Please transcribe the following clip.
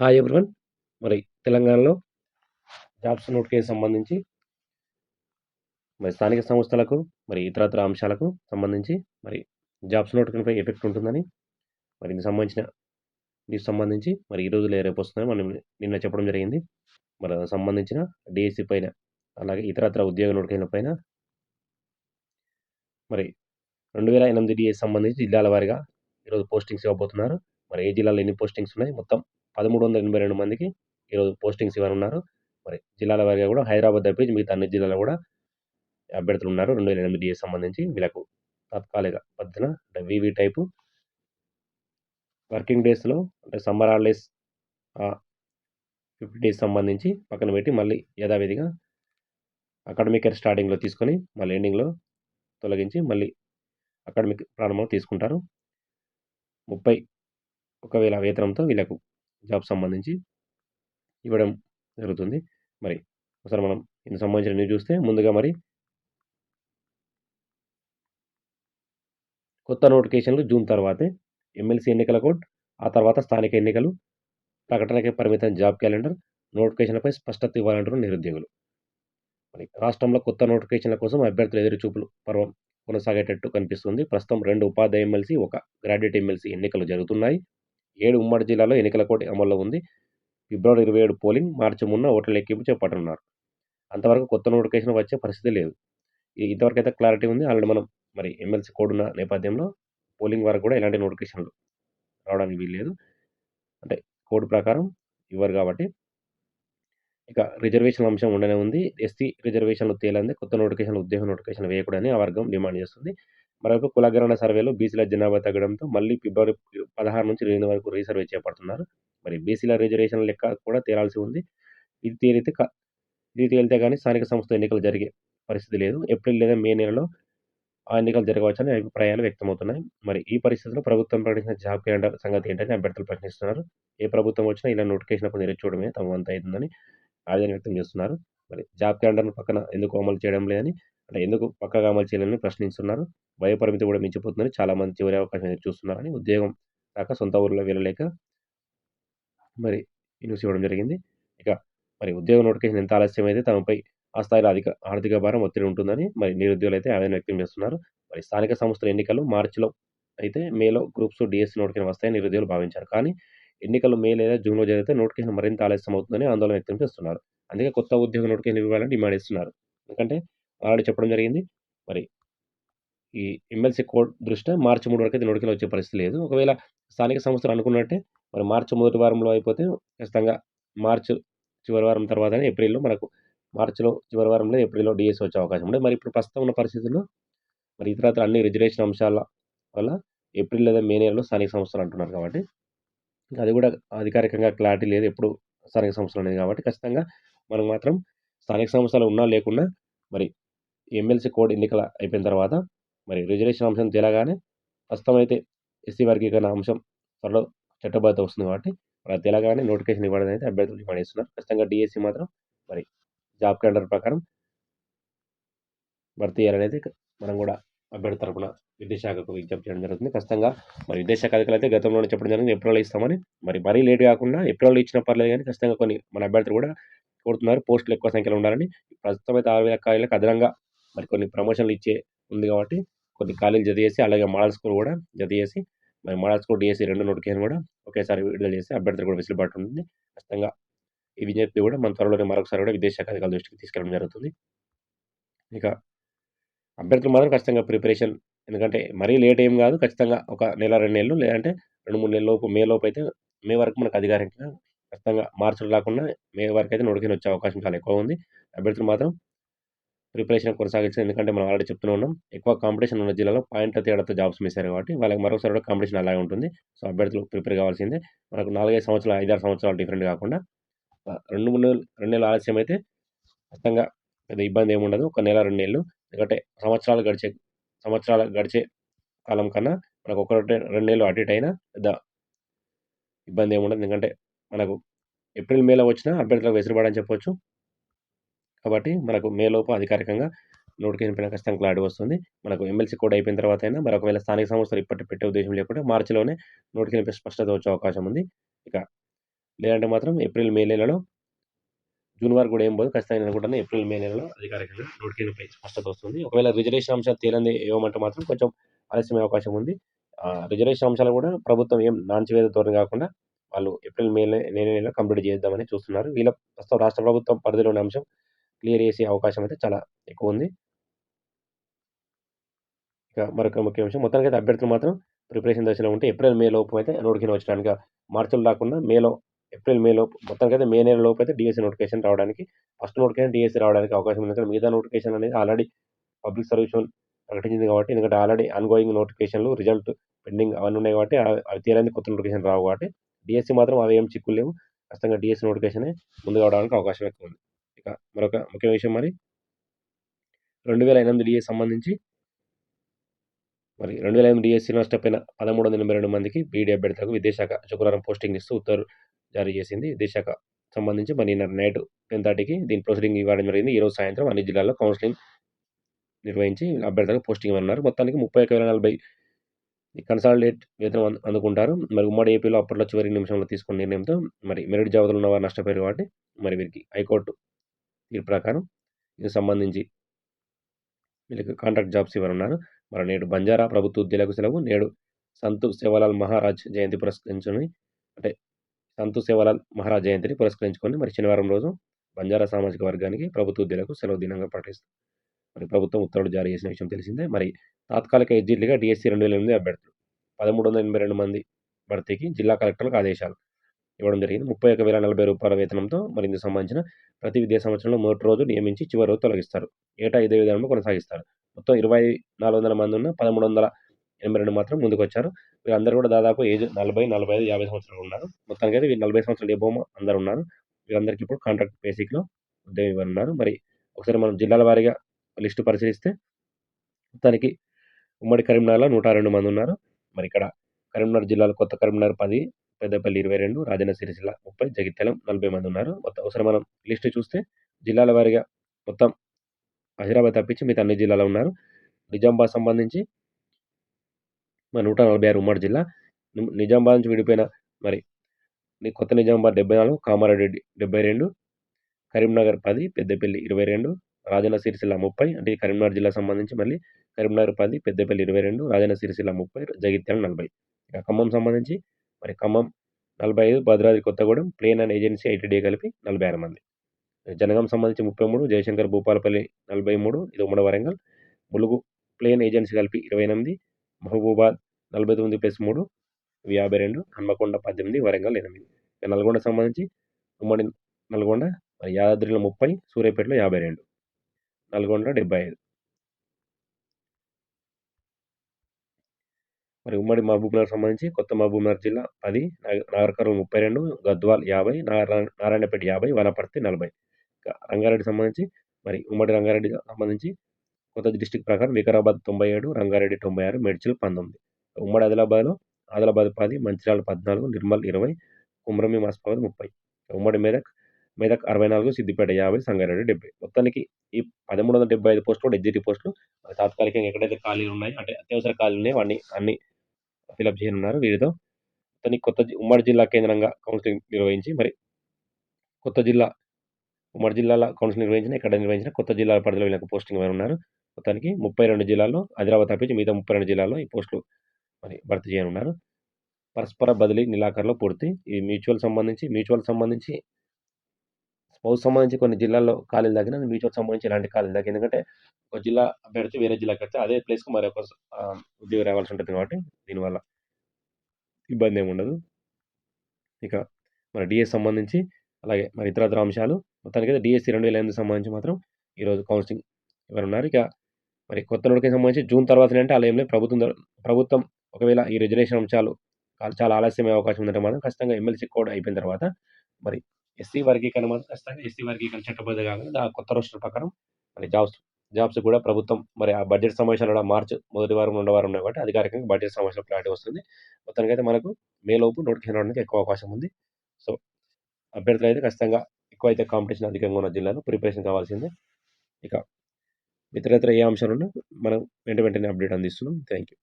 Hi everyone. మరి తెలంగాణలో jobs notification సంబంధించి మరి స్థానిక సంస్థలకు, మరి ఇతరత్ర అంశాలకు సంబంధించి మరి జాబ్స్ నోటిఫికేషన్‌పై ఎఫెక్ట్ ఉంటుందని, మరి దీనికి సంబంధించిన దీనికి సంబంధించి మరి ఈ రోజులే రేపు వస్తుందని మనం నిన్న చెప్పడం జరిగింది. మరి సంబంధించిన డిఎస్సి పైన, అలాగే ఇతరత్ర ఉద్యోగ నోటిఫికేషన్‌ల పైన మరి 2008 డీఎస్సీ సంబంధించి జిల్లాల వారీగా ఈరోజు పోస్టింగ్స్ ఇవ్వబోతున్నారు. మరి ఏ జిల్లాలో ఎన్ని పోస్టింగ్స్ ఉన్నాయి? మొత్తం 1382 మందికి ఈరోజు పోస్టింగ్స్ ఇవ్వనున్నారు. మరి జిల్లాల వారిగా కూడా హైదరాబాద్ తప్పించి మిగతా అన్ని జిల్లాలో కూడా అభ్యర్థులు ఉన్నారు. 2008 డీఎస్సీ సంబంధించి వీళ్ళకు తాత్కాలిక పద్ధతిన అంటే వివి టైపు వర్కింగ్ డేస్‌లో అంటే సమ్మర్ హాలిడేస్ ఫిఫ్టీ డేస్ సంబంధించి పక్కన పెట్టి మళ్ళీ యథావిధిగా అకాడమిక్ ఇయర్ స్టార్టింగ్‌లో తీసుకొని మళ్ళీ ఎండింగ్‌లో తొలగించి మళ్ళీ అకాడమిక్ ప్రారంభంలో తీసుకుంటారు. 31,000 వేతనంతో వీళ్ళకు జాబ్ సంబంధించి ఇవ్వడం జరుగుతుంది. మరి ఒకసారి మనం ఇందుకు సంబంధించిన న్యూస్ చూస్తే ముందుగా మరి కొత్త నోటిఫికేషన్‌లు జూన్ తర్వాతే. ఎమ్మెల్సీ ఎన్నికల కోడ్, ఆ తర్వాత స్థానిక ఎన్నికలు, ప్రకటనకే పరిమితం జాబ్ క్యాలెండర్, నోటిఫికేషన్‌లపై స్పష్టత ఇవ్వాలంటున్న నిరుద్యోగులు. మరి రాష్ట్రంలో కొత్త నోటిఫికేషన్‌ల కోసం అభ్యర్థుల ఎదురుచూపులు పర్వం కొనసాగేటట్టు కనిపిస్తుంది. ప్రస్తుతం రెండు ఉపాధ్యాయ ఎమ్మెల్సీ, ఒక గ్రాడ్యుయేట్ ఎమ్మెల్సీ ఎన్నికలు జరుగుతున్నాయి. ఏడు ఉమ్మడి జిల్లాలో ఎన్నికల కోడ్ అమల్లో ఉంది. ఫిబ్రవరి 27 పోలింగ్, మార్చి మున్న ఓట్ల లెక్కింపు చేపట్టనున్నారు. అంతవరకు కొత్త నోటిఫికేషన్ వచ్చే పరిస్థితి లేదు. ఇంతవరకు ఇంతవరకైతే క్లారిటీ ఉంది. ఆల్రెడీ మనం మరి ఎమ్మెల్సీ కోడ్ ఉన్న నేపథ్యంలో పోలింగ్ వరకు కూడా ఎలాంటి నోటిఫికేషన్‌లు రావడానికి వీల్లేదు. అంటే కోడ్ ప్రకారం ఇవ్వరు కాబట్టి ఇక రిజర్వేషన్ అంశం ఉండనే ఉంది. ఎస్సీ రిజర్వేషన్‌లు తేలందే కొత్త నోటిఫికేషన్ ఉద్యోగ నోటిఫికేషన్ వేయకూడదని ఆ వర్గం డిమాండ్ చేస్తుంది. మరొక కులగణన సర్వేలో బీసీల జనాభా తగ్గడంతో మళ్ళీ ఫిబ్రవరి 16 నుంచి 28 వరకు రీసర్వే చేపడుతున్నారు. మరి బీసీల రిజర్వేషన్ లెక్క కూడా తేలాల్సి ఉంది. ఇది తేలితే ఇది తేలితే గానీ స్థానిక సంస్థ ఎన్నికలు జరిగే పరిస్థితి లేదు. ఏప్రిల్ లేదా మే నెలలో ఆ ఎన్నికలు జరగవచ్చని అభిప్రాయాలు వ్యక్తమవుతున్నాయి. మరి ఈ పరిస్థితిలో ప్రభుత్వం ప్రకటించిన జాబ్ క్యాలెండర్ సంగతి ఏంటని అభ్యర్థులు ప్రశ్నిస్తున్నారు. ఏ ప్రభుత్వం వచ్చినా ఇలా నోటిఫికేషన్ ఎదురు చూడడమే తమ వంతు అవుతుందని ఆవేదన వ్యక్తం చేస్తున్నారు. మరి జాబ్ క్యాలెండర్‌ను పక్కన ఎందుకు అమలు చేయడం లేదని అంటే ఎందుకు పక్కగా అమలు చేయాలని ప్రశ్నిస్తున్నారు. వయోపరిమితి కూడా మించిపోతుందని చాలామంది చివరి అవకాశం ఎదురు చూస్తున్నారని ఉద్యోగం రాక సొంత ఊర్లో వెళ్ళలేక మరి న్యూస్ ఇవ్వడం జరిగింది. ఇక మరి ఉద్యోగ నోటిఫికేషన్ ఎంత ఆలస్యమైతే తమపై ఆ స్థాయిలో అధిక ఆర్థిక భారం, ఒత్తిడి ఉంటుందని మరి నిరుద్యోగులైతే ఆవేదన వ్యక్తం చేస్తున్నారు. మరి స్థానిక సంస్థల ఎన్నికలు మార్చిలో అయితే మేలో గ్రూప్స్, డిఎస్సీ నోటిఫికేషన్ వస్తాయని నిరుద్యోగులు భావించారు. కానీ ఎన్నికలు మే లేదా జూన్‌లో జరిగితే నోటిఫికేషన్ మరింత ఆలస్యం అవుతుందని ఆందోళన వ్యక్తం చేస్తున్నారు. అందుకే కొత్త ఉద్యోగ నోటిఫికేషన్ ఇవ్వాలని డిమాండ్ ఇస్తున్నారు ఎందుకంటే ఆల్రెడీ చెప్పడం జరిగింది. మరి ఈ ఎమ్మెల్సీ కోడ్ దృష్ట్యా మార్చి మూడు వరకు అయితే నోటికలు వచ్చే పరిస్థితి లేదు. ఒకవేళ స్థానిక సంస్థలు అనుకున్నట్టే మరి మార్చి మొదటి వారంలో అయిపోతే ఖచ్చితంగా మార్చ్ చివరి వారం తర్వాతనే ఏప్రిల్‌లో మనకు మార్చిలో చివరి వారంలో ఏప్రిల్‌లో డీఎస్సీ వచ్చే అవకాశం ఉంది. మరి ఇప్పుడు ప్రస్తుతం ఉన్న పరిస్థితుల్లో మరి ఇతరత్ర అన్ని రిజర్వేషన్ అంశాల వల్ల ఏప్రిల్ లేదా మే నెలలో స్థానిక సంస్థలు అంటున్నారు కాబట్టి అది కూడా అధికారికంగా క్లారిటీ లేదు. ఎప్పుడు స్థానిక సంస్థలు అనేది కాబట్టి ఖచ్చితంగా మనం మాత్రం స్థానిక సంస్థలు ఉన్నా లేకున్నా మరి ఎమ్మెల్సీ కోడ్ ఎన్నికల అయిపోయిన తర్వాత మరి రిజర్వేషన్ అంశం తేలగానే ప్రస్తుతం అయితే ఎస్సీ వర్గీకరణ అంశం త్వరలో చట్టబద్ధత వస్తుంది కాబట్టి మరి తేలగానే నోటిఫికేషన్ ఇవ్వడం అయితే అభ్యర్థులు డిమాండ్ చేస్తున్నారు. ఖచ్చితంగా డిఎస్సి మాత్రం మరి జాబ్ క్యాలెండర్ ప్రకారం భర్తీ చేయాలనేది మనం కూడా అభ్యర్థి తరపున విద్యాశాఖకు విజ్ఞప్తి చేయడం జరుగుతుంది. ఖచ్చితంగా మరి విద్యాశాఖ అధికారులు అయితే గతంలోనే చెప్పడం జరిగింది. ఏప్రిల్‌లో ఇస్తామని. మరి మరీ లేట్ కాకుండా ఏప్రిల్‌లో ఇచ్చిన పర్లేదు కానీ ఖచ్చితంగా కొన్ని మన అభ్యర్థులు కూడా కోరుతున్నారు. పోస్టులు ఎక్కువ సంఖ్యలో ఉండాలని. ప్రస్తుతం అయితే 6000 ఖాళీలకు అదనంగా మరి కొన్ని ప్రమోషన్‌లు ఇచ్చే ఉంది కాబట్టి కొన్ని ఖాళీలు జత అలాగే మోడల్ స్కూల్ కూడా జత చేసి మరి మోడల్ స్కూల్, డీఎస్సీ 2 నోటిఫికేషన్ కూడా ఒకేసారి విడుదల చేసి అభ్యర్థులు కూడా వెసులుబాటు ఉంటుంది. ఖచ్చితంగా ఈ విజ్ఞప్తి కూడా మన త్వరలోనే మరొకసారి కూడా విదేశాఖ అధికారుల దృష్టికి తీసుకెళ్ళడం జరుగుతుంది. ఇక అభ్యర్థులు మాత్రం ఖచ్చితంగా ప్రిపరేషన్ ఎందుకంటే మరీ లేట్ ఏం కాదు. ఖచ్చితంగా ఒక నెల, రెండు నెలలు లేదంటే 2, 3 నెలల లోపు మే లోపు అయితే మే వరకు మనకు అధికారికంగా ఖచ్చితంగా మార్చులు రాకుండా మే వరకు అయితే నోటిఫికేషన్ వచ్చే అవకాశం చాలా ఎక్కువ ఉంది. అభ్యర్థులు మాత్రం ప్రిపరేషన్ కొనసాగించాలి. ఎందుకంటే మనం ఆల్రెడీ చెప్తూనే ఉన్నాం. ఎక్కువ కాంపిటీషన్ ఉన్న జిల్లాలో పాయింట్ల తేడాతో జాబ్స్ మిస్ అయ్యారు కాబట్టి వాళ్ళకి మరొకసారి కూడా కాంపిటీషన్ అలాగే ఉంటుంది. సో అభ్యర్థులు ప్రిపేర్ కావాల్సిందే. మనకు 4, 5 సంవత్సరాలు, 5, 6 సంవత్సరాలు డిఫరెంట్ కాకుండా రెండు మూడు నెలలు రెండు నెలలు ఆలస్యం అయితే ఖచ్చితంగా పెద్ద ఇబ్బంది ఏముండదు ఒక నెల, రెండు నెలలు ఎందుకంటే సంవత్సరాలు గడిచే సంవత్సరాలు గడిచే కాలం కన్నా మనకు ఒకటి 2 నెలలు అటు ఇటు అయినా పెద్ద ఇబ్బంది ఏముండదు ఎందుకంటే మనకు ఏప్రిల్, మేలో వచ్చినా అభ్యర్థులకు వెసులుబాటు అని చెప్పొచ్చు. కాబట్టి మనకు మే లోపు అధికారికంగా నోటిఫికేషన్ పైన ఖచ్చితంగా క్లారిటీ వస్తుంది. మనకు ఎమ్మెల్సీ కోడ్ అయిపోయిన తర్వాత అయినా మరి ఒకవేళ స్థానిక సంస్థలు ఇప్పటి పెట్టే ఉద్దేశం లేకుంటే మార్చిలోనే నోటిఫికేషన్ స్పష్టత వచ్చే అవకాశం ఉంది. ఇక లేదంటే మాత్రం ఏప్రిల్ మే నెలలో జూన్ వరకు కూడా ఏం పోదు ఖచ్చితంగా నేను అనుకుంటాను ఏప్రిల్ మే నెలలో అధికారికంగా నోటిఫికేషన్పై స్పష్టత వస్తుంది ఒకవేళ రిజర్వేషన్ అంశాలు తేలంది ఏమంటే మాత్రం కొంచెం ఆలస్యమే అవకాశం ఉంది ఆ, రిజర్వేషన్ అంశాలు కూడా ప్రభుత్వం ఏం నాంచివేద ధోరణి కాకుండా వాళ్ళు ఏప్రిల్ మే నెల నెలలో కంప్లీట్ చేద్దామని చూస్తున్నారు వీళ్ళ ప్రస్తుతం రాష్ట్ర ప్రభుత్వం పరిధిలోని అంశం క్లియర్ చేసే అవకాశం అయితే చాలా ఎక్కువ ఉంది. ఇక మరొక ముఖ్య విషయం మొత్తానికి అయితే అభ్యర్థులు మాత్రం ప్రిపరేషన్ దశలో ఉంటే ఏప్రిల్ మే లోపు అయితే నోటిఫికేషన్ వచ్చడానికి మార్చిలో రాకుండా మేలో ఏప్రిల్ మే లోపు మొత్తానికి అయితే మే నెల లోపు అయితే డిఎస్సీ నోటిఫికేషన్ రావడానికి ఫస్ట్ నోటిఫికేషన్ డిఎస్సి రావడానికి అవకాశం ఉంది. ఎందుకంటే మిగతా నోటిఫికేషన్ అనేది ఆల్రెడీ పబ్లిక్ సర్వీస్ ప్రకటించింది కాబట్టి ఎందుకంటే ఆల్రెడీ ఆన్గోయింగ్ నోటిఫికేషన్లు రిజల్ట్ పెండింగ్ అవన్నీ ఉన్నాయి కాబట్టి అవి తీరని కొత్త నోటిఫికేషన్ రావు కాబట్టి డిఎస్సి మాత్రం అవి ఏం చిక్కులు లేవు. ఖచ్చితంగా డిఎస్సీ నోటిఫికేషనే ముందు కావడానికి అవకాశం ఎక్కువ ఉంది. మరొక ముఖ్య విషయం మరి. రెండు వేల ఎనిమిది డిఏ సంబంధించి మరి రెండు వేల ఎనిమిది డిఎస్సి నష్టపోయిన పదమూడు వందల ఎనభై రెండు మందికి బీడీ అభ్యర్థులకు విదేశాఖ శుక్రవారం పోస్టింగ్ ఇస్తూ ఉత్తర్వు జారీ చేసింది. విదేశాఖ సంబంధించి మరి నిన్న నైట్ టెన్ థర్టీకి దీని ప్రొసీడింగ్ ఇవ్వడం జరిగింది. ఈరోజు సాయంత్రం అన్ని జిల్లాల్లో కౌన్సిలింగ్ నిర్వహించి అభ్యర్థులకు పోస్టింగ్ ఇవ్వనున్నారు. మొత్తానికి ముప్పై ఒక వేల నలభై కన్సాలిడేట్ వేతనం అందుకుంటారు. మరి ఉమ్మడి ఏపీలో అప్పట్లో చివరి నిమిషంలో తీసుకున్న నిర్ణయంతో మరి మెరిట్ జాబితాలో ఉన్న వారు నష్టపోయారు కాబట్టి మరి వీరికి హైకోర్టు తీర్పు ప్రకారం ఇది సంబంధించి వీళ్ళకి కాంట్రాక్ట్ జాబ్స్ ఇవ్వనున్నారు. మరి నేడు బంజారా ప్రభుత్వ ఉద్యోగులకు సెలవు నేడు సంతు సేవలాల్ మహారాజ్ జయంతి పురస్కరించుకొని అంటే సంతు సేవలాల్ మహారాజ్ జయంతిని పురస్కరించుకొని మరి శనివారం రోజు బంజారా సామాజిక వర్గానికి ప్రభుత్వ ఉద్యోగులకు సెలవు దినంగా ప్రకటిస్తారు. మరి ప్రభుత్వం ఉత్తర్వులు జారీ చేసిన విషయం తెలిసిందే. మరి తాత్కాలిక ఎగ్జిట్లుగా డిఎస్సి రెండు వేల ఎనిమిది అభ్యర్థులు పదమూడు వందల ఎనభై రెండు మంది భర్తీకి జిల్లా కలెక్టర్లకు ఆదేశాలు ఇవ్వడం జరిగింది. ముప్పై ఒక వేల నలభై రూపాయల వేతనంతో మరి ఇందుకు సంబంధించిన ప్రతి విద్యా సంవత్సరంలో మొదటి రోజు నియమించి చివరి రోజు తొలగిస్తారు. ఏటా ఇదే విధానంలో కొనసాగిస్తారు. మొత్తం ఇరవై నాలుగు వందల మంది ఉన్న పదమూడు వందల ఎనభై రెండు మాత్రం ముందుకు వచ్చారు వీరందరూ కూడా దాదాపు ఏజ్ నలభై నలభై ఐదు యాభై సంవత్సరాలు ఉన్నారు. మొత్తానికి అయితే నలభై సంవత్సరాలు ఏ అందరు ఉన్నారు. వీరందరికీ ఇప్పుడు కాంట్రాక్ట్ బేసిక్లో ఉద్యోగం ఇవ్వనున్నారు. మరి ఒకసారి మనం జిల్లాల వారీగా లిస్టు పరిశీలిస్తే మొత్తానికి ఉమ్మడి కరీంనగర్లో నూట రెండు మంది ఉన్నారు. మరి ఇక్కడ కరీంనగర్ జిల్లాలో కొత్త కరీంనగర్ పది పెద్దపల్లి ఇరవై రెండు రాజన్న సిరిసిల్ల ముప్పై జగిత్యాలం నలభై మంది ఉన్నారు. మొత్తం ఒకసారి మనం లిస్టు చూస్తే జిల్లాల వారీగా మొత్తం హైదరాబాద్ తప్పించి మిగతా అన్ని జిల్లాలో ఉన్నారు. నిజామాబాద్ సంబంధించి మరి నూట నలభై ఆరు ఉమ్మడి జిల్లా. నిజామాబాద్ నుంచి విడిపోయిన మరి కొత్త నిజామాబాద్ డెబ్బై నాలుగు కామారెడ్డి డెబ్బై రెండు కరీంనగర్ పది పెద్దపల్లి ఇరవై రెండు రాజన్న సిరిసిల్ల ముప్పై అంటే కరీంనగర్ జిల్లా సంబంధించి మళ్ళీ కరీంనగర్ పది పెద్దపల్లి ఇరవై రెండు రాజన్న సిరిసిల్ల ముప్పై జగిత్యాల నలభై. ఇక ఖమ్మం సంబంధించి మరి ఖమ్మం నలభై ఐదు Bhadradri Kothagudem plain and agency ITD కలిపి నలభై ఆరు మంది. జనగాం సంబంధించి ముప్పై మూడు జయశంకర్ భూపాలపల్లి నలభై మూడు ఇది ఉమ్మడి వరంగల్ ములుగు ప్లేన్ ఏజెన్సీ కలిపి ఇరవై ఎనిమిది మహబూబాద్ నలభై తొమ్మిది ప్లస్ మూడు ఇవి యాభై రెండు హన్మకొండ పద్దెనిమిది వరంగల్ ఎనిమిది. ఇక నల్గొండ సంబంధించి ఉమ్మడి నల్గొండ మరి యాదాద్రిలో ముప్పై సూర్యాపేటలో యాభై రెండు. నల్గొండ డెబ్బై ఐదు. మరి ఉమ్మడి మహబూబ్నగర్ సంబంధించి కొత్త మహబూబ్నగర్ జిల్లా పది నాగ- ముప్పై రెండు గద్వాల్ యాభై నారాయణపేట యాభై వనపర్తి నలభై. రంగారెడ్డి సంబంధించి మరి ఉమ్మడి రంగారెడ్డి సంబంధించి కొత్త డిస్టిక్ ప్రకారం వికారాబాద్ తొంభై ఏడు రంగారెడ్డి తొంభై ఆరు మేడ్చల్ పంతొమ్మిది. ఉమ్మడి ఆదిలాబాద్లో ఆదిలాబాద్ పది మంచిర్యాల పద్నాలుగు నిర్మల్ ఇరవై కుమ్రమి మాస్పాబాద్ ముప్పై. ఉమ్మడి మెదక్ మెదక్ అరవై నాలుగు సిద్దిపేట యాభై సంగారెడ్డి డెబ్బై. మొత్తానికి ఈ పదమూడు వందల డెబ్బై ఐదు పోస్టులు కూడా పోస్టులు తాత్కాలికంగా ఎక్కడైతే ఖాళీలు ఉన్నాయి అంటే అత్యవసర ఖాళీలు ఉన్నాయి వాటిని అన్ని ఫిలప్ చేయనున్నారు వీరితో. అతని కొత్త ఉమ్మడి జిల్లా కేంద్రంగా కౌన్సిలింగ్ నిర్వహించి మరి కొత్త జిల్లా ఉమ్మడి జిల్లాల కౌన్సిలింగ్ నిర్వహించిన ఇక్కడ నిర్వహించిన కొత్త జిల్లాల పరిధిలో వీళ్ళకి పోస్టింగ్ ఇవ్వనున్నారు ఉన్నారు. మొత్తానికి ముప్పై రెండు జిల్లాల్లో హైదరాబాద్ తప్పించి మిగతా ముప్పై రెండు జిల్లాల్లో ఈ పోస్టులు మరి భర్తీ చేయనున్నారు. పరస్పర బదిలీ నిలాఖరులో పూర్తి. ఈ మ్యూచువల్ సంబంధించి మ్యూచువల్ సంబంధించి స్పౌస్ సంబంధించి కొన్ని జిల్లాల్లో ఖాళీలు తగ్గిన మ్యూచువల్ సంబంధించి ఇలాంటి ఖాళీలు తగ్గి ఎందుకంటే ఒక జిల్లా అభ్యర్థి వేరే జిల్లాకి వస్తే అదే ప్లేస్కి మరి ఒక ఉద్యోగం రావాల్సి ఉంటుంది కాబట్టి దీనివల్ల ఇబ్బంది ఏమి ఉండదు. ఇక మన డిఎస్ సంబంధించి అలాగే మరి ఇతరత్ర అంశాలు మొత్తానికి అయితే డిఎస్సి రెండు వేల ఎనిమిది సంబంధించి మాత్రం ఈరోజు కౌన్సిలింగ్ ఎవరు ఉన్నారు? ఇక మరి కొత్త నోటికి సంబంధించి జూన్ తర్వాత అంటే అలా ఏం లేదు. ప్రభుత్వం ప్రభుత్వం ఒకవేళ ఈ రిజర్వేషన్ అంశాలు చాలా- చాలా ఆలస్యమయ్యే అవకాశం ఉందంటే మాత్రం ఖచ్చితంగా ఎమ్మెల్సీ కోడ్ అయిపోయిన తర్వాత మరి ఎస్సీ వర్గీకరణ మాత్రం ఖచ్చితంగా ఎస్సీ వర్గీకరణ చట్టబద్ధ కాకుండా ఆ కొత్త రోస్టర్ ప్రకారం మరి జాబ్స్ జాబ్స్ కూడా ప్రభుత్వం మరి ఆ బడ్జెట్ సమావేశాలు కూడా మార్చ్ మొదటి వారం రెండో వారం ఉన్నాయి కాబట్టి అధికారికంగా బడ్జెట్ సమావేశాలు క్లారిటీ వస్తుంది. మొత్తానికి అయితే మనకు మేలోపు నోటిఫికేషన్ రావడానికి ఎక్కువ అవకాశం ఉంది. సో అభ్యర్థులు అయితే ఖచ్చితంగా ఎక్కువ అయితే కాంపిటీషన్ అధికంగా ఉన్న జిల్లాలో ప్రిపరేషన్ కావాల్సిందే. ఇక ఇతరత్ర ఏ అంశాలు ఉన్నా మనం వెంట వెంటనే అప్డేట్ అందిస్తున్నాం. Thank you